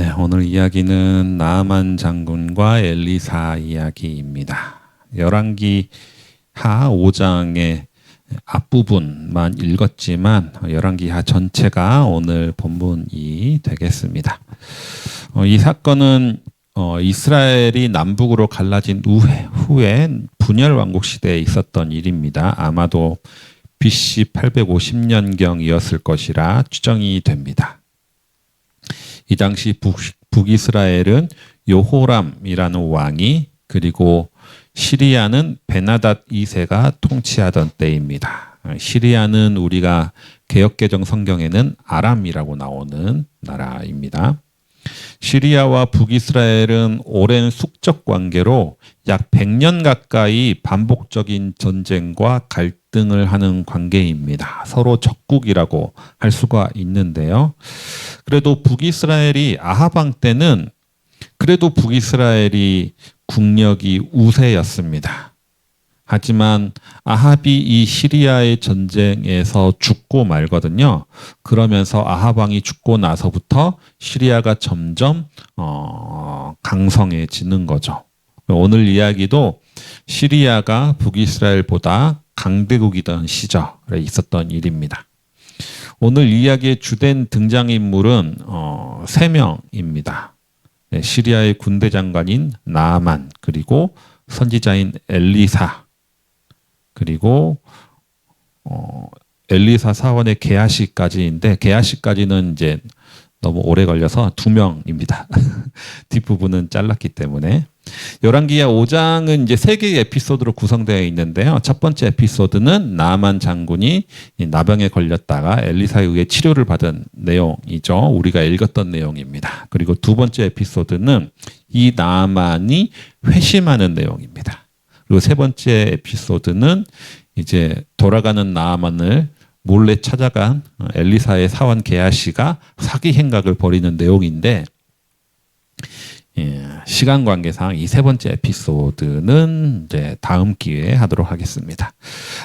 네, 오늘 이야기는 나아만 장군과 엘리사 이야기입니다. 열왕기 하 5장의 앞부분만 읽었지만 열왕기 하 전체가 오늘 본문이 되겠습니다. 어, 이 사건은 어, 이스라엘이 남북으로 갈라진 후에, 후에 분열 왕국 시대에 있었던 일입니다. 아마도 BC 850년경이었을 것이라 추정이 됩니다. 이 당시 북, 북이스라엘은 요호람이라는 왕이 그리고 시리아는 베나닷 2세가 통치하던 때입니다. 시리아는 우리가 개혁개정 성경에는 아람이라고 나오는 나라입니다. 시리아와 북이스라엘은 오랜 숙적 관계로 약 100년 가까이 반복적인 전쟁과 갈등을 하는 관계입니다. 서로 적국이라고 할 수가 있는데요. 그래도 북이스라엘이 아하방 때는 그래도 북이스라엘이 국력이 우세였습니다. 하지만 아합이 이 시리아의 전쟁에서 죽고 말거든요. 그러면서 아하방이 죽고 나서부터 시리아가 점점 어, 강성해지는 거죠. 오늘 이야기도 시리아가 북이스라엘보다 강대국이던 시절에 있었던 일입니다. 오늘 이야기의 주된 등장인물은 어, 3명입니다. 네, 시리아의 군대 장관인 나아만 그리고 선지자인 엘리사 그리고 어, 엘리사 사원의 게하시까지인데 게하시까지는 이제 너무 오래 걸려서 두 명입니다. 뒷부분은 잘랐기 때문에 열왕기야 5장은 이제 세 개의 에피소드로 구성되어 있는데요. 첫 번째 에피소드는 나만 장군이 나병에 걸렸다가 엘리사에 의해 치료를 받은 내용이죠. 우리가 읽었던 내용입니다. 그리고 두 번째 에피소드는 이 나만이 회심하는 내용입니다. 그리고 세 번째 에피소드는 이제 돌아가는 나아만을 몰래 찾아간 엘리사의 사원 게하시가 사기 행각을 벌이는 내용인데 예, 시간 관계상 이 세 번째 에피소드는 이제 다음 기회에 하도록 하겠습니다.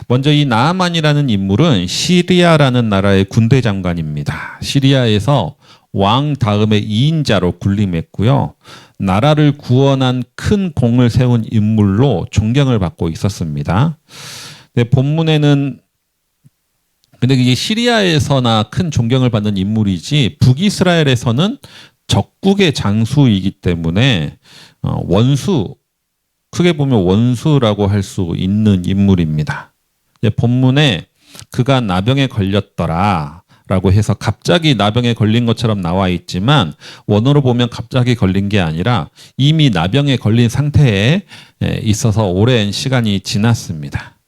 먼저 이 나아만이라는 인물은 시리아라는 나라의 군대 장관입니다. 시리아에서 왕 다음에 2인자로 군림했고요. 나라를 구원한 큰 공을 세운 인물로 존경을 받고 있었습니다. 근데 본문에는 근데 이게 시리아에서나 큰 존경을 받는 인물이지 북이스라엘에서는 적국의 장수이기 때문에 어, 원수 크게 보면 원수라고 할 수 있는 인물입니다. 본문에 그가 나병에 걸렸더라. 라고 해서 갑자기 나병에 걸린 것처럼 나와 있지만 원어로 보면 갑자기 걸린 게 아니라 이미 나병에 걸린 상태에 있어서 오랜 시간이 지났습니다.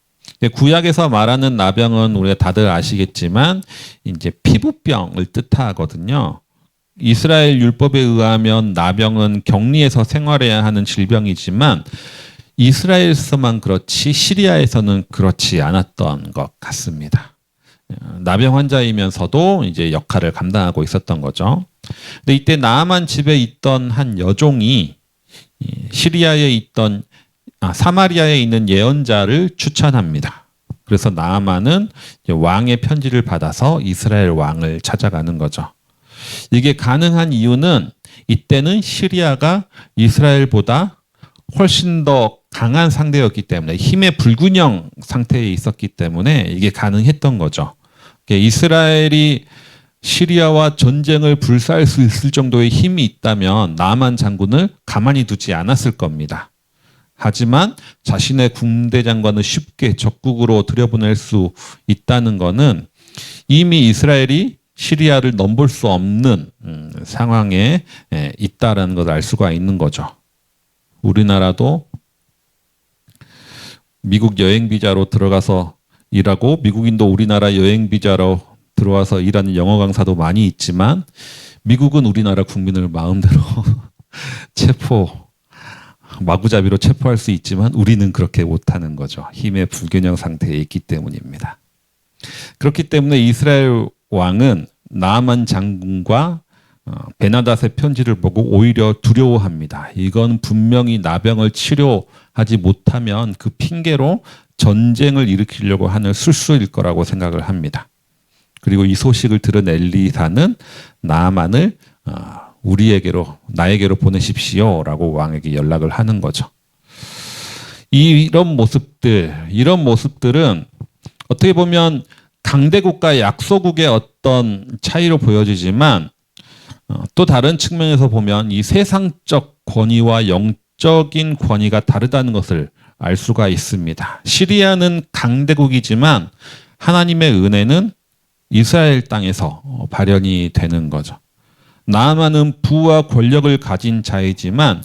구약에서 말하는 나병은 우리가 다들 아시겠지만 이제 피부병을 뜻하거든요. 이스라엘 율법에 의하면 나병은 격리에서 생활해야 하는 질병이지만 이스라엘에서만 그렇지 시리아에서는 그렇지 않았던 것 같습니다. 나병 환자이면서도 이제 역할을 감당하고 있었던 거죠. 근데 이때 나아만 집에 있던 한 여종이 시리아에 있던 아, 사마리아에 있는 예언자를 추천합니다. 그래서 나아만은 왕의 편지를 받아서 이스라엘 왕을 찾아가는 거죠. 이게 가능한 이유는 이때는 시리아가 이스라엘보다 훨씬 더 강한 상대였기 때문에 힘의 불균형 상태에 있었기 때문에 이게 가능했던 거죠. 이스라엘이 시리아와 전쟁을 불사할 수 있을 정도의 힘이 있다면 나만 장군을 가만히 두지 않았을 겁니다. 하지만 자신의 군대 장관을 쉽게 적국으로 들여보낼 수 있다는 것은 이미 이스라엘이 시리아를 넘볼 수 없는 음, 상황에 있다라는 것을 알 수가 있는 거죠. 우리나라도 미국 여행 비자로 들어가서 일하고 미국인도 우리나라 여행 비자로 들어와서 일하는 영어 강사도 많이 있지만 미국은 우리나라 국민을 마음대로 체포 마구잡이로 체포할 수 있지만 우리는 그렇게 못하는 거죠. 힘의 불균형 상태에 있기 때문입니다. 그렇기 때문에 이스라엘 왕은 나만 장군과 어, 베나닷의 편지를 보고 오히려 두려워합니다. 이건 분명히 나병을 치료하지 못하면 그 핑계로 전쟁을 일으키려고 하는 술수일 거라고 생각을 합니다. 그리고 이 소식을 들은 엘리사는 나만을 어, 우리에게로 나에게로 보내십시오라고 왕에게 연락을 하는 거죠. 이런 모습들, 이런 모습들은 어떻게 보면 강대국과 약소국의 어떤 차이로 보여지지만 어, 또 다른 측면에서 보면 이 세상적 권위와 영적인 권위가 다르다는 것을 알 수가 있습니다. 시리아는 강대국이지만 하나님의 은혜는 이스라엘 땅에서 어, 발현이 되는 거죠. 나아만은 부와 권력을 가진 자이지만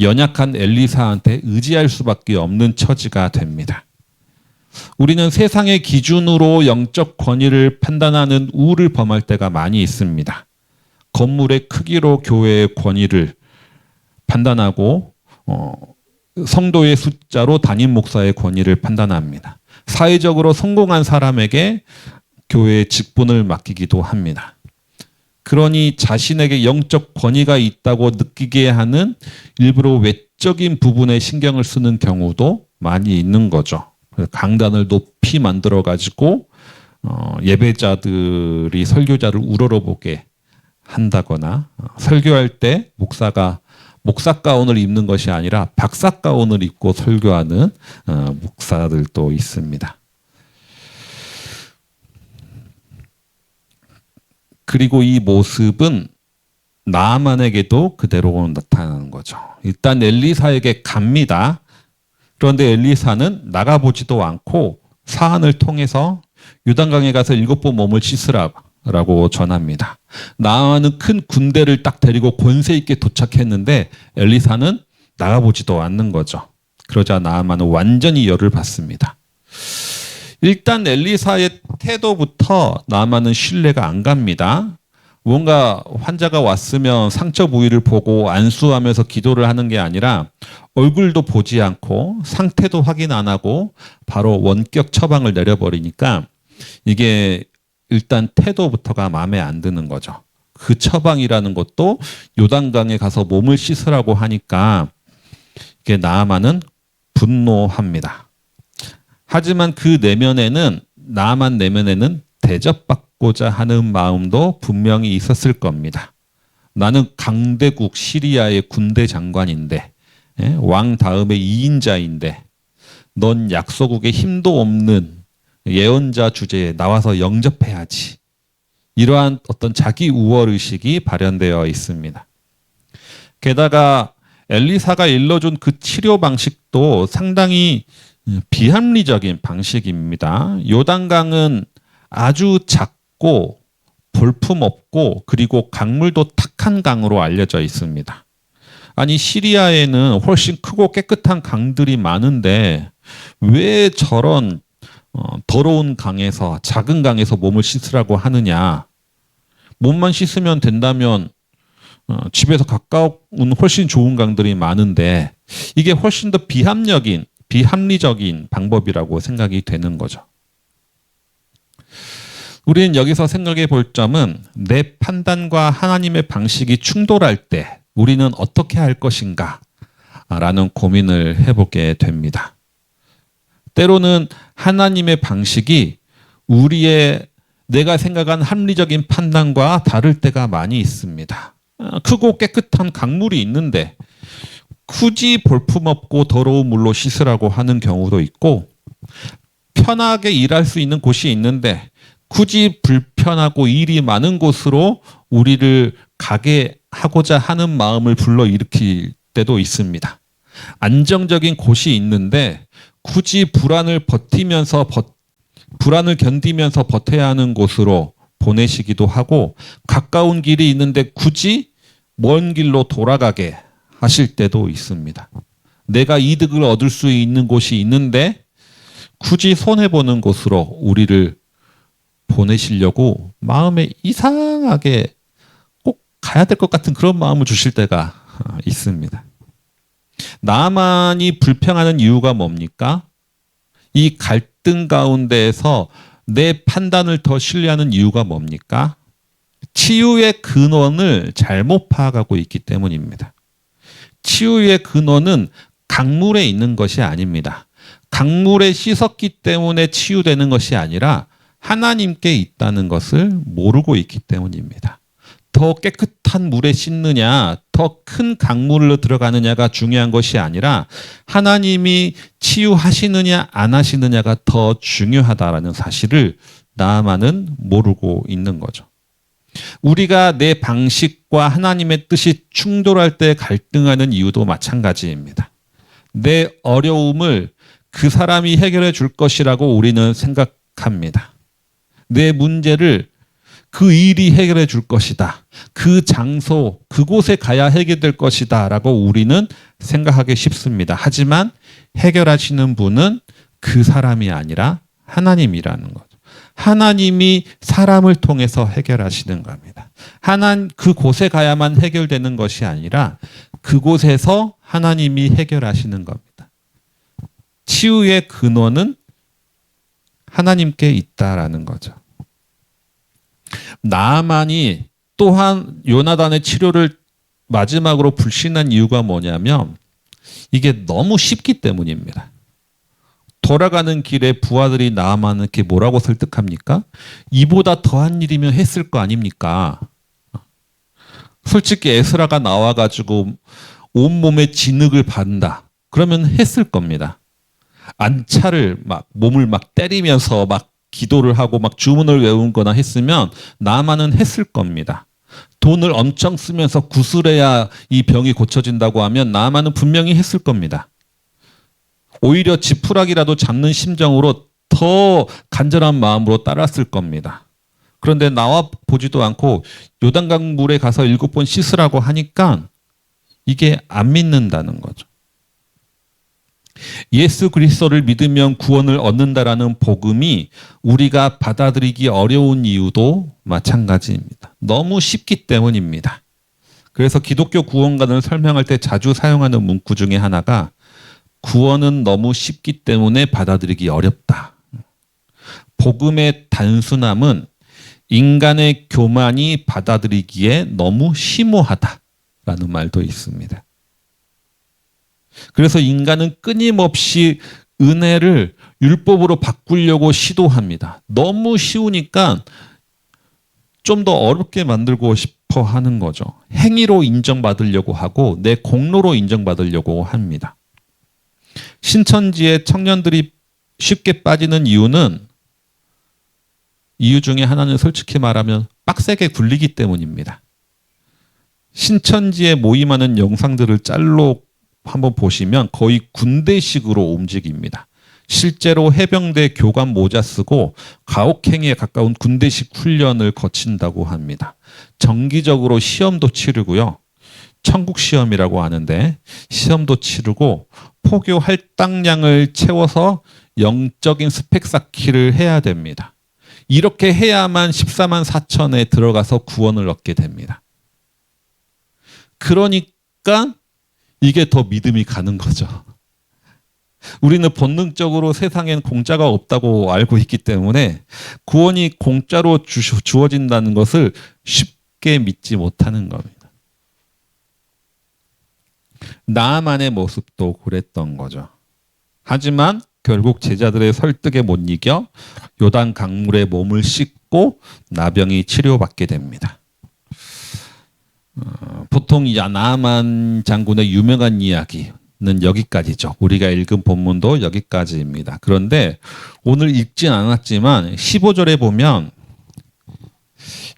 연약한 엘리사한테 의지할 수밖에 없는 처지가 됩니다. 우리는 세상의 기준으로 영적 권위를 판단하는 우를 범할 때가 많이 있습니다. 건물의 크기로 교회의 권위를 판단하고 어, 성도의 숫자로 담임 목사의 권위를 판단합니다. 사회적으로 성공한 사람에게 교회의 직분을 맡기기도 합니다. 그러니 자신에게 영적 권위가 있다고 느끼게 하는 일부러 외적인 부분에 신경을 쓰는 경우도 많이 있는 거죠. 강단을 높이 만들어 가지고 어, 예배자들이 설교자를 우러러보게 한다거나 어, 설교할 때 목사가 목사 가운을 입는 것이 아니라 박사 가운을 입고 설교하는 어, 목사들도 있습니다. 그리고 이 모습은 나만에게도 그대로 나타나는 거죠. 일단 엘리사에게 갑니다. 그런데 엘리사는 나가보지도 않고 사안을 통해서 유단강에 가서 일곱 번 몸을 씻으라 고 전합니다. 나아는 큰 군대를 딱 데리고 권세 있게 도착했는데 엘리사는 나가보지도 않는 거죠. 그러자 나아만은 완전히 열을 받습니다. 일단 엘리사의 태도부터 나아만은 신뢰가 안 갑니다. 뭔가 환자가 왔으면 상처 부위를 보고 안수하면서 기도를 하는 게 아니라 얼굴도 보지 않고 상태도 확인 안 하고 바로 원격 처방을 내려버리니까 이게 일단 태도부터가 마음에 안 드는 거죠. 그 처방이라는 것도 요단강에 가서 몸을 씻으라고 하니까 이게 나아만은 분노합니다. 하지만 그 내면에는 나만 내면에는 대접받고자 하는 마음도 분명히 있었을 겁니다. 나는 강대국 시리아의 군대 장관인데 예? 왕 다음에 2인자인데 넌 약소국에 힘도 없는 예언자 주제에 나와서 영접해야지. 이러한 어떤 자기 우월 의식이 발현되어 있습니다. 게다가 엘리사가 일러준 그 치료 방식도 상당히 비합리적인 방식입니다. 요단강은 아주 작고 볼품 없고 그리고 강물도 탁한 강으로 알려져 있습니다. 아니 시리아에는 훨씬 크고 깨끗한 강들이 많은데 왜 저런 어, 더러운 강에서 작은 강에서 몸을 씻으라고 하느냐? 몸만 씻으면 된다면 어, 집에서 가까운 훨씬 좋은 강들이 많은데 이게 훨씬 더 비합력인 비합리적인 방법이라고 생각이 되는 거죠. 우리는 여기서 생각해 볼 점은 내 판단과 하나님의 방식이 충돌할 때 우리는 어떻게 할 것인가 라는 고민을 해보게 됩니다. 때로는 하나님의 방식이 우리의 내가 생각한 합리적인 판단과 다를 때가 많이 있습니다. 아, 크고 깨끗한 강물이 있는데 굳이 볼품없고 더러운 물로 씻으라고 하는 경우도 있고 편하게 일할 수 있는 곳이 있는데 굳이 불편하고 일이 많은 곳으로 우리를 가게 하고자 하는 마음을 불러일으킬 때도 있습니다. 안정적인 곳이 있는데 굳이 불안을 버티면서 버, 불안을 견디면서 버텨야 하는 곳으로 보내시기도 하고 가까운 길이 있는데 굳이 먼 길로 돌아가게 하실 때도 있습니다. 내가 이득을 얻을 수 있는 곳이 있는데 굳이 손해보는 곳으로 우리를 보내시려고 마음에 이상하게 꼭 가야 될 것 같은 그런 마음을 주실 때가 있습니다. 나만이 불평하는 이유가 뭡니까? 이 갈등 가운데에서 내 판단을 더 신뢰하는 이유가 뭡니까? 치유의 근원을 잘못 파악하고 있기 때문입니다. 치유의 근원은 강물에 있는 것이 아닙니다. 강물에 씻었기 때문에 치유되는 것이 아니라 하나님께 있다는 것을 모르고 있기 때문입니다. 더 깨끗한 물에 씻느냐, 더 큰 강물로 들어가느냐가 중요한 것이 아니라 하나님이 치유하시느냐 안 하시느냐가 더 중요하다라는 사실을 나아만은 모르고 있는 거죠. 우리가 내 방식과 하나님의 뜻이 충돌할 때 갈등하는 이유도 마찬가지입니다. 내 어려움을 그 사람이 해결해 줄 것이라고 우리는 생각합니다. 내 문제를 그 일이 해결해 줄 것이다. 그 장소, 그곳에 가야 해결될 것이다. 라고 우리는 생각하기 쉽습니다. 하지만 해결하시는 분은 그 사람이 아니라 하나님이라는 거죠. 하나님이 사람을 통해서 해결하시는 겁니다. 하나님 그곳에 가야만 해결되는 것이 아니라 그곳에서 하나님이 해결하시는 겁니다. 치유의 근원은 하나님께 있다라는 거죠. 나만이 또한 요나단의 치료를 마지막으로 불신한 이유가 뭐냐면 이게 너무 쉽기 때문입니다. 돌아가는 길에 부하들이 나아만에게 뭐라고 설득합니까? 이보다 더한 일이면 했을 거 아닙니까? 솔직히 에스라가 나와가지고 온몸에 진흙을 받는다. 그러면 했을 겁니다. 안차를 막 몸을 막 때리면서 막 기도를 하고 막 주문을 외운 거나 했으면 나만은 했을 겁니다. 돈을 엄청 쓰면서 구슬해야 이 병이 고쳐진다고 하면 나만은 분명히 했을 겁니다. 오히려 지푸라기라도 잡는 심정으로 더 간절한 마음으로 따랐을 겁니다. 그런데 나와 보지도 않고 요단강 물에 가서 일곱 번 씻으라고 하니까 이게 안 믿는다는 거죠. 예수 그리스도를 믿으면 구원을 얻는다라는 복음이 우리가 받아들이기 어려운 이유도 마찬가지입니다. 너무 쉽기 때문입니다. 그래서 기독교 구원관을 설명할 때 자주 사용하는 문구 중에 하나가 구원은 너무 쉽기 때문에 받아들이기 어렵다. 복음의 단순함은 인간의 교만이 받아들이기에 너무 심오하다라는 말도 있습니다. 그래서 인간은 끊임없이 은혜를 율법으로 바꾸려고 시도합니다. 너무 쉬우니까 좀 더 어렵게 만들고 싶어 하는 거죠. 행위로 인정받으려고 하고 내 공로로 인정받으려고 합니다. 신천지의 청년들이 쉽게 빠지는 이유는 이유 중에 하나는 솔직히 말하면 빡세게 굴리기 때문입니다. 신천지에 모임하는 영상들을 짤로 한번 보시면 거의 군대식으로 움직입니다. 실제로 해병대 교관 모자 쓰고 가혹행위에 가까운 군대식 훈련을 거친다고 합니다. 정기적으로 시험도 치르고요. 천국 시험이라고 하는데 시험도 치르고 포교 할당량을 채워서 영적인 스펙 쌓기를 해야 됩니다. 이렇게 해야만 14만 4천에 들어가서 구원을 얻게 됩니다. 그러니까 이게 더 믿음이 가는 거죠. 우리는 본능적으로 세상엔 공짜가 없다고 알고 있기 때문에 구원이 공짜로 주어진다는 것을 쉽게 믿지 못하는 겁니다. 나만의 모습도 그랬던 거죠. 하지만 결국 제자들의 설득에 못 이겨 요단 강물에 몸을 씻고 나병이 치료받게 됩니다. 어, 보통 야나만 장군의 유명한 이야기는 여기까지죠. 우리가 읽은 본문도 여기까지입니다. 그런데 오늘 읽진 않았지만 15절에 보면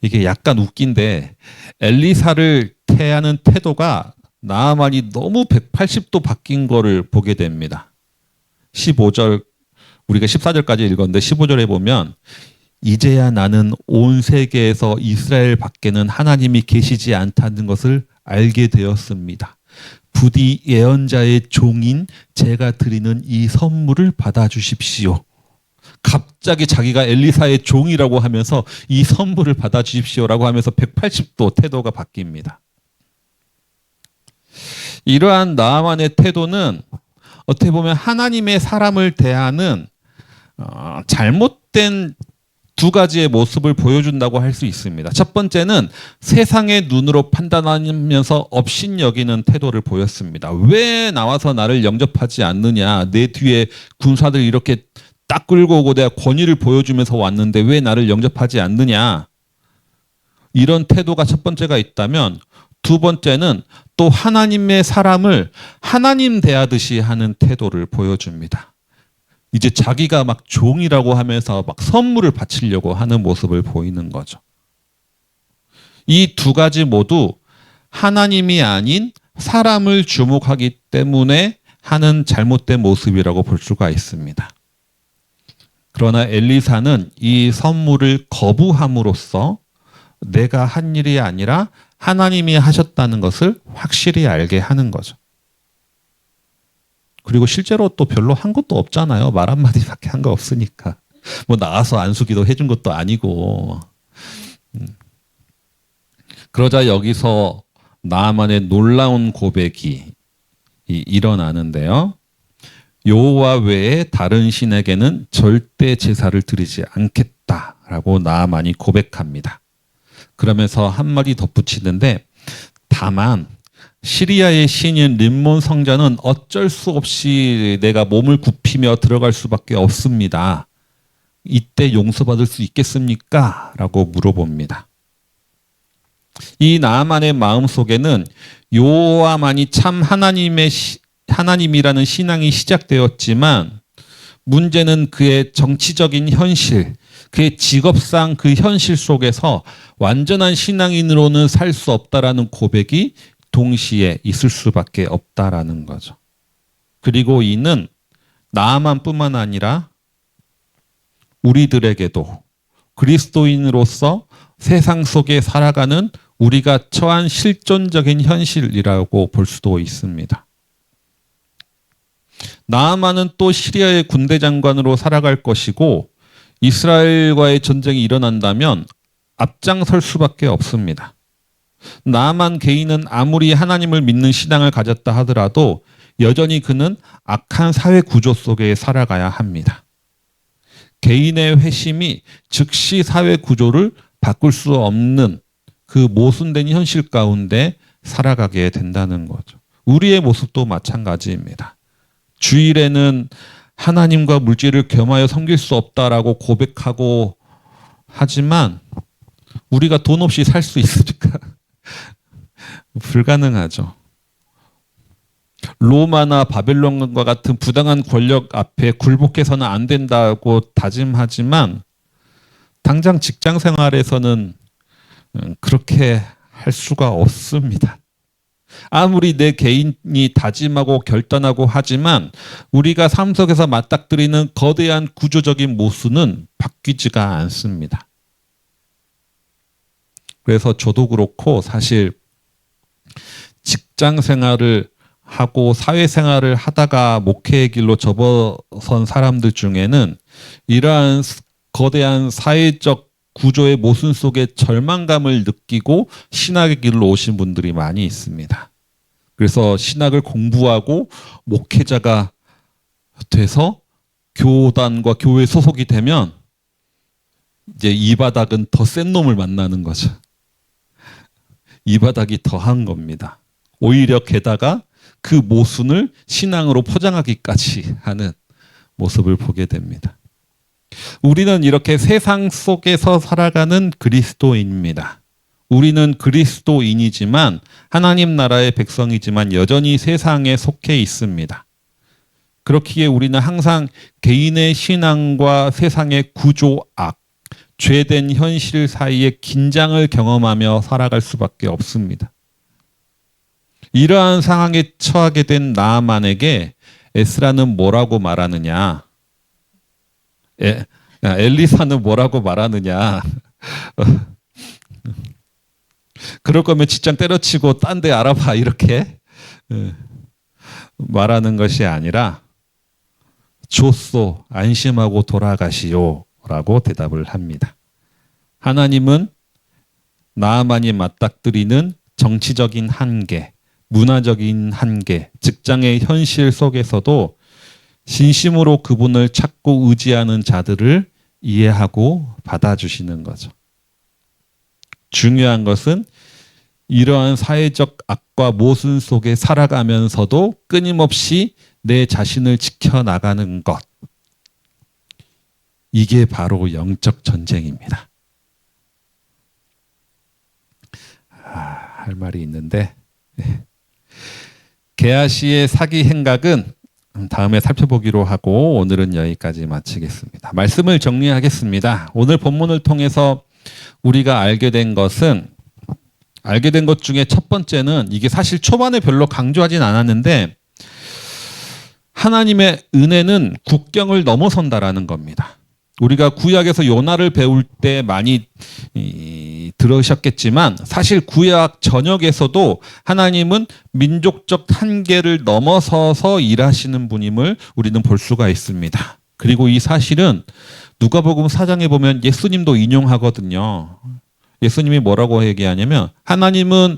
이게 약간 웃긴데 엘리사를 태하는 태도가 나아만이 너무 180도 바뀐 거를 보게 됩니다. 15절 우리가 14절까지 읽었는데 15절에 보면 이제야 나는 온 세계에서 이스라엘 밖에는 하나님이 계시지 않다는 것을 알게 되었습니다. 부디 예언자의 종인 제가 드리는 이 선물을 받아 주십시오. 갑자기 자기가 엘리사의 종이라고 하면서 이 선물을 받아 주십시오라고 하면서 180도 태도가 바뀝니다. 이러한 나만의 태도는 어떻게 보면 하나님의 사람을 대하는 어, 잘못된 두 가지의 모습을 보여준다고 할 수 있습니다. 첫 번째는 세상의 눈으로 판단하면서 업신 여기는 태도를 보였습니다. 왜 나와서 나를 영접하지 않느냐? 내 뒤에 군사들 이렇게 딱 끌고 오고 내가 권위를 보여주면서 왔는데 왜 나를 영접하지 않느냐? 이런 태도가 첫 번째가 있다면 두 번째는 또 하나님의 사람을 하나님 대하듯이 하는 태도를 보여줍니다. 이제 자기가 막 종이라고 하면서 막 선물을 바치려고 하는 모습을 보이는 거죠. 이 두 가지 모두 하나님이 아닌 사람을 주목하기 때문에 하는 잘못된 모습이라고 볼 수가 있습니다. 그러나 엘리사는 이 선물을 거부함으로써 내가 한 일이 아니라 하나님이 하셨다는 것을 확실히 알게 하는 거죠. 그리고 실제로 또 별로 한 것도 없잖아요. 말 한마디밖에 한 거 없으니까. 뭐 나와서 안수기도 해준 것도 아니고. 음. 그러자 여기서 나만의 놀라운 고백이 일어나는데요. 여호와 외에 다른 신에게는 절대 제사를 드리지 않겠다라고 나만이 고백합니다. 그러면서 한 마디 덧붙이는데 다만 시리아의 신인 림몬 성자는 어쩔 수 없이 내가 몸을 굽히며 들어갈 수밖에 없습니다. 이때 용서받을 수 있겠습니까? 라고 물어봅니다. 이 나만의 마음 속에는 요호와만이 참 하나님의 시, 하나님이라는 신앙이 시작되었지만 문제는 그의 정치적인 현실, 그의 직업상 그 현실 속에서 완전한 신앙인으로는 살 수 없다라는 고백이 동시에 있을 수밖에 없다라는 거죠. 그리고 이는 나만뿐만 아니라 우리들에게도 그리스도인으로서 세상 속에 살아가는 우리가 처한 실존적인 현실이라고 볼 수도 있습니다. 나아만은 또 시리아의 군대 장관으로 살아갈 것이고 이스라엘과의 전쟁이 일어난다면 앞장설 수밖에 없습니다. 나만 개인은 아무리 하나님을 믿는 신앙을 가졌다 하더라도 여전히 그는 악한 사회 구조 속에 살아가야 합니다. 개인의 회심이 즉시 사회 구조를 바꿀 수 없는 그 모순된 현실 가운데 살아가게 된다는 거죠. 우리의 모습도 마찬가지입니다. 주일에는 하나님과 물질을 겸하여 섬길 수 없다라고 고백하고 하지만 우리가 돈 없이 살 수 있습니까? 불가능하죠. 로마나 바벨론과 같은 부당한 권력 앞에 굴복해서는 안 된다고 다짐하지만 당장 직장 생활에서는 음, 그렇게 할 수가 없습니다. 아무리 내 개인이 다짐하고 결단하고 하지만 우리가 삶 속에서 맞닥뜨리는 거대한 구조적인 모순은 바뀌지가 않습니다. 그래서 저도 그렇고 사실 직장 생활을 하고 사회 생활을 하다가 목회의 길로 접어선 사람들 중에는 이러한 거대한 사회적 구조의 모순 속에 절망감을 느끼고 신학의 길로 오신 분들이 많이 있습니다. 그래서 신학을 공부하고 목회자가 돼서 교단과 교회 소속이 되면 이제 이 바닥은 더 센 놈을 만나는 거죠. 이 바닥이 더한 겁니다. 오히려 게다가 그 모순을 신앙으로 포장하기까지 하는 모습을 보게 됩니다. 우리는 이렇게 세상 속에서 살아가는 그리스도인입니다. 우리는 그리스도인이지만 하나님 나라의 백성이지만 여전히 세상에 속해 있습니다. 그렇기에 우리는 항상 개인의 신앙과 세상의 구조악, 죄된 현실 사이에 긴장을 경험하며 살아갈 수밖에 없습니다. 이러한 상황에 처하게 된 나만에게 에스라는 뭐라고 말하느냐? 에, 엘리사는 뭐라고 말하느냐? 그럴 거면 직장 때려치고 딴 데 알아봐 이렇게 말하는 것이 아니라 좋소 안심하고 돌아가시오 라고 대답을 합니다. 하나님은 나만이 맞닥뜨리는 정치적인 한계, 문화적인 한계, 직장의 현실 속에서도 진심으로 그분을 찾고 의지하는 자들을 이해하고 받아주시는 거죠. 중요한 것은 이러한 사회적 악과 모순 속에 살아가면서도 끊임없이 내 자신을 지켜나가는 것. 이게 바로 영적 전쟁입니다. 아, 할 말이 있는데 네. 게하시의 사기 행각은 다음에 살펴보기로 하고 오늘은 여기까지 마치겠습니다. 말씀을 정리하겠습니다. 오늘 본문을 통해서 우리가 알게 된 것은 알게 된 것 중에 첫 번째는 이게 사실 초반에 별로 강조하진 않았는데 하나님의 은혜는 국경을 넘어선다라는 겁니다. 우리가 구약에서 요나를 배울 때 많이 이, 들으셨겠지만 사실 구약 전역에서도 하나님은 민족적 한계를 넘어서서 일하시는 분임을 우리는 볼 수가 있습니다. 그리고 이 사실은 누가복음 4장에 보면 예수님도 인용하거든요. 예수님이 뭐라고 얘기하냐면 하나님은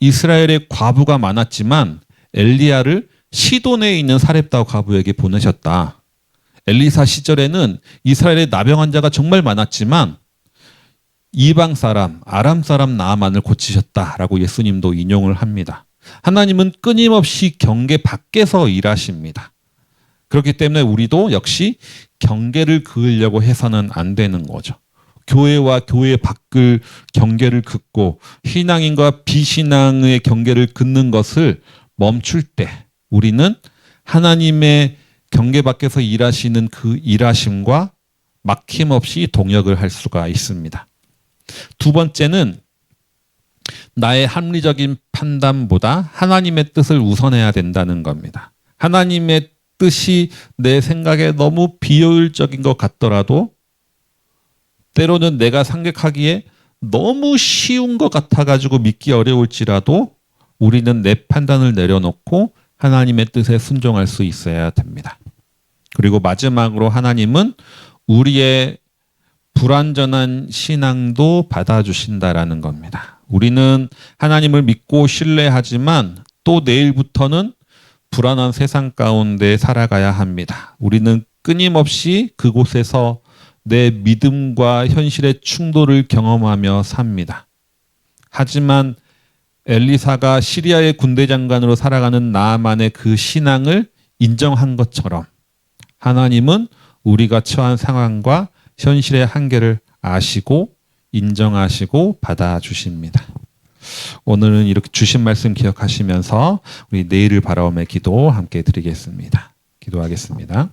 이스라엘의 과부가 많았지만 엘리야를 시돈에 있는 사렙다 과부에게 보내셨다. 엘리사 시절에는 이스라엘의 나병 환자가 정말 많았지만 이방 사람, 아람 사람 나만을 고치셨다라고 예수님도 인용을 합니다. 하나님은 끊임없이 경계 밖에서 일하십니다. 그렇기 때문에 우리도 역시 경계를 그으려고 해서는 안 되는 거죠. 교회와 교회 밖을 경계를 긋고 신앙인과 비신앙의 경계를 긋는 것을 멈출 때 우리는 하나님의 경계 밖에서 일하시는 그 일하심과 막힘없이 동역을 할 수가 있습니다. 두 번째는 나의 합리적인 판단보다 하나님의 뜻을 우선해야 된다는 겁니다. 하나님의 뜻이 내 생각에 너무 비효율적인 것 같더라도 때로는 내가 생각하기에 너무 쉬운 것 같아가지고 믿기 어려울지라도 우리는 내 판단을 내려놓고 하나님의 뜻에 순종할 수 있어야 됩니다. 그리고 마지막으로 하나님은 우리의 불완전한 신앙도 받아주신다라는 겁니다. 우리는 하나님을 믿고 신뢰하지만 또 내일부터는 불안한 세상 가운데 살아가야 합니다. 우리는 끊임없이 그곳에서 내 믿음과 현실의 충돌을 경험하며 삽니다. 하지만 엘리사가 시리아의 군대 장관으로 살아가는 나만의 그 신앙을 인정한 것처럼 하나님은 우리가 처한 상황과 현실의 한계를 아시고 인정하시고 받아주십니다. 오늘은 이렇게 주신 말씀 기억하시면서 우리 내일을 바라오며 기도 함께 드리겠습니다. 기도하겠습니다.